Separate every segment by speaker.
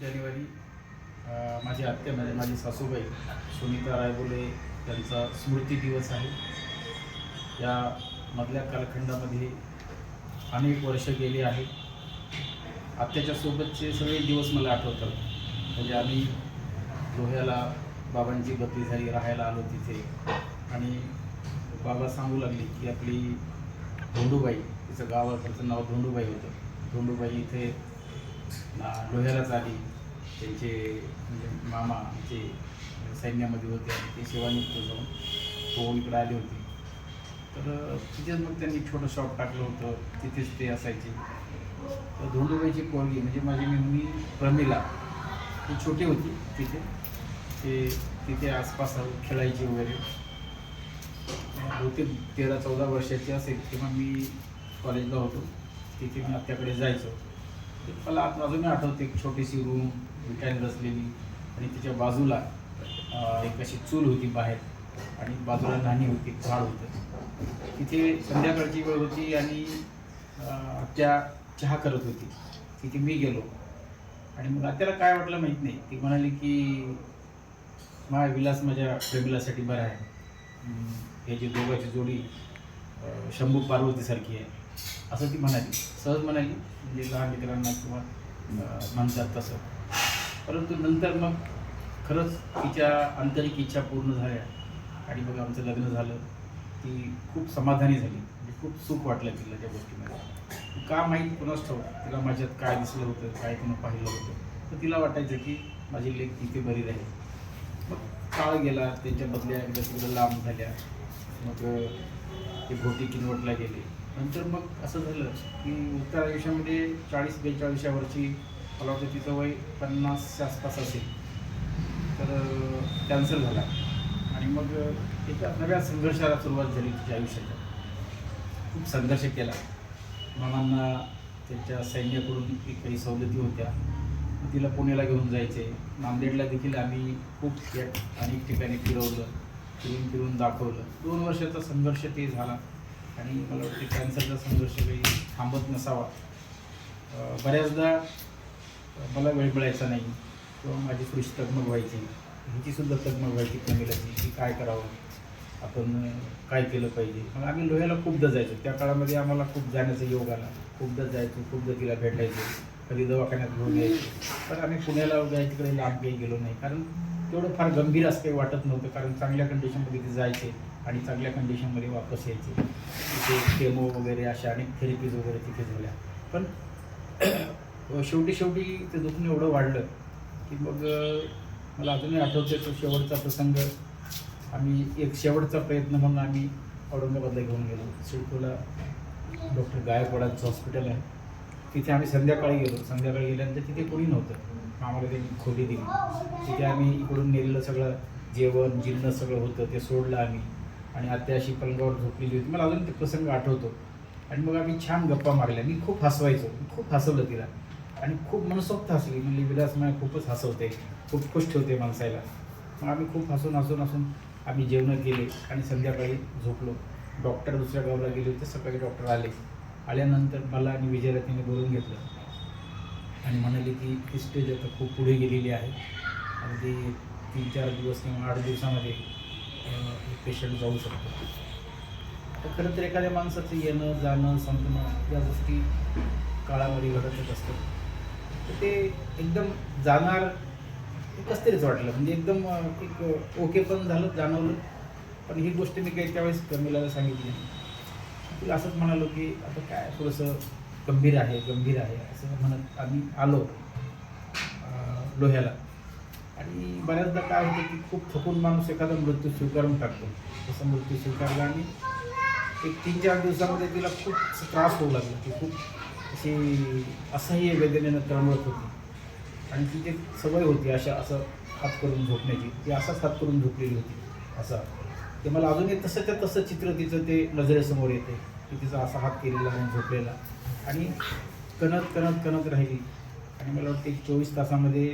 Speaker 1: जानेवारी माझी आत्या म्हणजे माझी सासूबाई सुनीता रायबोले यांचा स्मृती दिवस आहे. या मधल्या कालखंडामध्ये अनेक वर्ष गेली आहेत आत्याच्या सोबतचे सगळे दिवस मला आठवतात. म्हणजे आम्ही लोह्याला बाबांची बदली झाली राहायला आलो तिथे. आणि बाबा सांगू लागले की आपली धोंडूबाई तिचं गावाकडचं नाव धोंडूबाई होतं. धोंडूबाई इथे लोह्यालाच आली. त्यांचे म्हणजे मामा जे सैन्यामध्ये होते आणि ते सेवानिवृत्त जाऊन तो इकडे आले होते. तर तिथेच मग त्यांनी छोटं शॉप टाकलं होतं. तिथेच ते असायचे. तर धोंडूबाईची पोरगी म्हणजे माझी मेहुणी प्रमिला ती छोटी होती तिथे. ते तिथे आसपास खेळायची वगैरे. बहुतेक तेरा चौदा वर्षाची असेल तेव्हा मी कॉलेजला होतो. तिथे मी आत्याकडे जायचो. तर मला आत- अजूनही आठवते एक छोटीशी रूम विटाने रचलेली आणि त्याच्या बाजूला एक अशी चूल होती बाहेर. आणि बाजूला नाणी होती झाड होतं. तिथे संध्याकाळची वेळ होती आणि आत्या चहा करत होती. तिथे मी गेलो. आणि मग आत्याला काय वाटलं माहीत नाही. ती म्हणाली की माझा विलास माझ्या प्रेमिलासाठी बरा आहे. याची दोघाची जोडी शंभू पार्वतीसारखी आहे. असं ती म्हणाली. सहज म्हणाली म्हणजे लहान मित्रांना किंवा म्हणतात तसं. परंतु नंतर मग खरंच तिच्या आंतरिक इच्छा पूर्ण झाल्या. आणि मग आमचं लग्न झालं. ती खूप समाधानी झाली. म्हणजे खूप सुख वाटलं तिला त्या गोष्टीमध्ये. का माहीत कुणाच ठाऊक तिला माझ्यात काय दिसलं होतं काय तिनं पाहिलं होतं. तर तिला वाटायचं की माझी लेख तिथे बरी राहील. मग काळ गेला त्यांच्या बदल्या एकदा तिकडं लांब झाल्या. मग ते भोटी किनवटला गेले. नंतर मग असं झालं की उत्तर आयुष्यामध्ये चाळीस बेचाळीसावरची मला वाटतं तिचं वय पन्नासच्या आसपास असेल. तर कॅन्सर झाला. आणि मग एका नव्या संघर्षाला सुरुवात झाली तिच्या आयुष्याच्या खूप संघर्ष केला. मामांना त्याच्या सैन्याकडून एक काही सवलती होत्या. तिला पुण्याला घेऊन जायचे. नांदेडला देखील आम्ही खूप अनेक ठिकाणी फिरवलं. फिरून फिरून दाखवलं. दोन वर्षाचा संघर्ष ते झाला. आणि मला वाटते कॅन्सरचा संघर्ष काही थांबत नसावा. बऱ्याचदा मला वेळ मिळायचा नाही. किंवा माझी थोडीशी तगमग व्हायची हिची तगमग व्हायची कमीलाची की काय करावं? आपण काय केलं पाहिजे? मग आम्ही लोह्याला खूपदा जायचो. त्या काळामध्ये आम्हाला खूप जाण्याचा योग आला. खूपदा जायचो खूपदा तिला भेटायचो. कधी दवाखान्यात घेऊन यायचो. पण आम्ही पुण्याला वगैरे तिकडे लांब काही गेलो नाही. कारण तेवढं फार गंभीर असं काही वाटत नव्हतं कारण चांगल्या कंडिशनमध्ये ते जायचे आणि चांगल्या कंडिशनमध्ये वापस यायचे. तिथे केमो वगैरे अशा अनेक थेरपीज वगैरे तिथे झाल्या. पण शेवटी शेवटी ते दुखणं एवढं वाढलं की मग मला अजूनही आठवते तो शेवटचा प्रसंग. आम्ही एक शेवटचा प्रयत्न म्हणून आम्ही औरंगाबादला घेऊन गेलो. सिडकोला डॉक्टर गायकवाडांचं हॉस्पिटल आहे. तिथे आम्ही संध्याकाळी गेलो. संध्याकाळी गेल्यानंतर तिथे कोणी नव्हतं. आम्हाला त्यांनी खोली दिली. तिथे आम्ही इकडून नेलेलं सगळं जेवण जिन्न सगळं होतं ते सोडलं आम्ही. आणि आत्या अशी पलंगावर झोपलेली होती. मला अजून ते प्रसंग आठवतो. आणि मग आम्ही छान गप्पा मारल्या. मी खूप हसवायचो. खूप हसवलं तिला. आणि खूप मनसोक्त हसली. म्हणजे विलास मला खूपच हसवते खूप खुश ठेवते माणसाला मग आम्ही खूप हसून हसून हसून आम्ही जेवणं केले आणि संध्याकाळी झोपलो. डॉक्टर दुसऱ्या गावाला गेले होते. सकाळी डॉक्टर आले. आल्यानंतर मला आणि विजयला तिने बोलून घेतलं. आणि म्हणाले की ती स्टेज आता खूप पुढे गेलेली आहे. आणि ती तीन चार दिवस किंवा आठ दिवसामध्ये पेशंट जाऊ शकतो तर खरं तर एखाद्या माणसाचं येणं जाणं संपणं या गोष्टी काळामध्ये घडतच असतात. तर ते एकदम जाणार कसं तरीच वाटलं. म्हणजे एकदम एक ओके पण झालं जाणवलं. पण ही गोष्ट मी काही त्यावेळेस कमीला सांगितली असंच म्हणालो की आता काय थोडंसं गंभीर आहे गंभीर आहे असं म्हणत आम्ही आलो लोह्याला. आणि बऱ्याचदा काय होतं की खूप थकून माणूस एखादा मृत्यू स्वीकारून टाकतो. तसं मृत्यू स्वीकारला आणि एक तीन चार दिवसामध्ये तिला खूप असं त्रास होऊ लागला की खूप अशी असह्य वेदनेनं तळमळत होती. आणि तिची एक सवय होती अशा असं हात करून झोपण्याची ती असाच हात करून झोपलेली होती असा. ते मला अजूनही तसंच्या तसं चित्र तिचं ते नजरेसमोर येते. की तिचा असा हात केलेला आणि झोपलेला. आणि कणत कणत कणत राहिली. आणि मला वाटते चोवीस तासामध्ये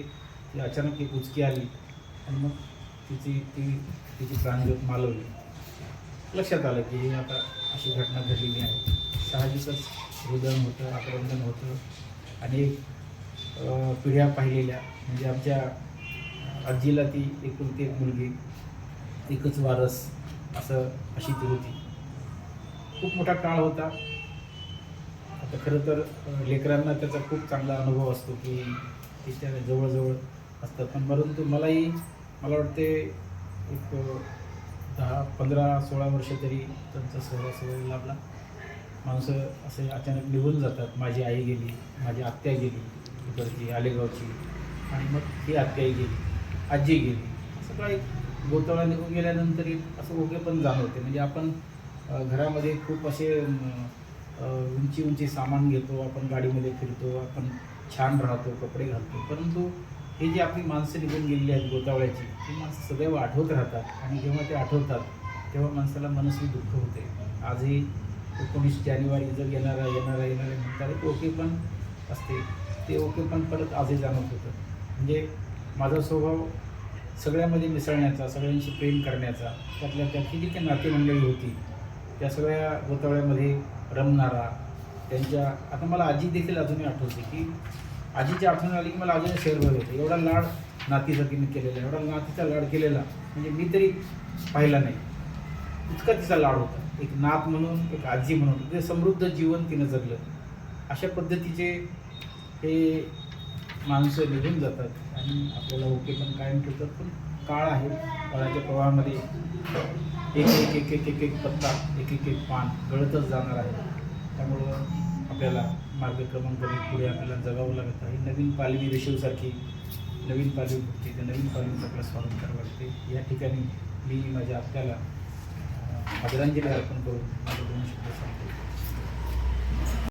Speaker 1: ती अचानक एक उचकी आली. आणि मग तिची ती तिची प्राणज्योत मालवली. लक्षात आलं की हे आता अशी घटना घडलेली आहे. साहजिकच हृदय होतं आक्रंदन होतं. आणि पिढ्या पाहिलेल्या म्हणजे आमच्या आजीला ती एकुलती एक मुलगी एकच वारस असं अशी ती होती. खूप मोठा काळ होता. आता खरं तर लेकरांना त्याचा खूप चांगला अनुभव असतो की तिच्या जवळजवळ असतात. पण परंतु मलाही मला वाटते एक दहा पंधरा सोळा वर्ष तरी त्यांचा सहवास वगैरे लाभला. माणसं असे अचानक निघून जातात. माझी आई गेली माझी आत्या गेली इकडची आलेगावची. आणि मग ही आत्याही गेली आजी गेली. असं काही गोतवळा निघून गेल्यानंतर एक असं ओके पण जाणवते. म्हणजे आपण घरामध्ये खूप असे उंची उंची सामान घेतो आपण गाडीमध्ये फिरतो आपण छान राहतो कपडे घालतो. परंतु हे जी आपली माणसं निघून गेलेली आहेत गोतावळ्याची ती माणसं सदैव आठवत राहतात आणि जेव्हा ते आठवतात तेव्हा माणसाला मनस्वी दुःख होते. आजही एकोणीस जानेवारी जर येणारा येणारा येणारा म्हणतात एक ओके पण असते. ते ओके पण परत आजही जाणवत होतं. म्हणजे माझा स्वभाव सगळ्यामध्ये मिसळण्याचा सगळ्यांशी प्रेम करण्याचा त्यातल्या त्यातली जी काही नातेमंडळी होती त्या सगळ्या गोतावळ्यामध्ये रमणारा त्यांच्या आता मला आजी देखील अजूनही आठवते की आजीची आठवण आली की मला अजूनही शेअरभर येते एवढा लाड नातीचा तिने केलेला एवढा नातीचा लाड केलेला म्हणजे मी तरी पाहिला नाही. इतका तिचा लाड होता. एक नात म्हणून एक आजी म्हणून. ते समृद्ध जीवन तिनं जगलं. अशा पद्धतीचे हे माणसं निघून जातात आणि आपल्याला ओके पण कायम ठेवतात. पण काळ आहे. काळाच्या प्रवाहामध्ये एक एक एक एक एक एक पत्ता एक एक एक पान गळतच जाणार आहे. त्यामुळं आपल्याला मार्गक्रमण पुढे आपल्याला जगावं लागत आहे. नवीन पालवी रेशीवसारखी नवीन पालवी फुटते त्या नवीन पालवीचं आपल्याला स्वागत करावं लागते. या ठिकाणी मी माझ्या आपल्याला आदरांजली अर्पण करून माझे दोन शब्द सांगतो.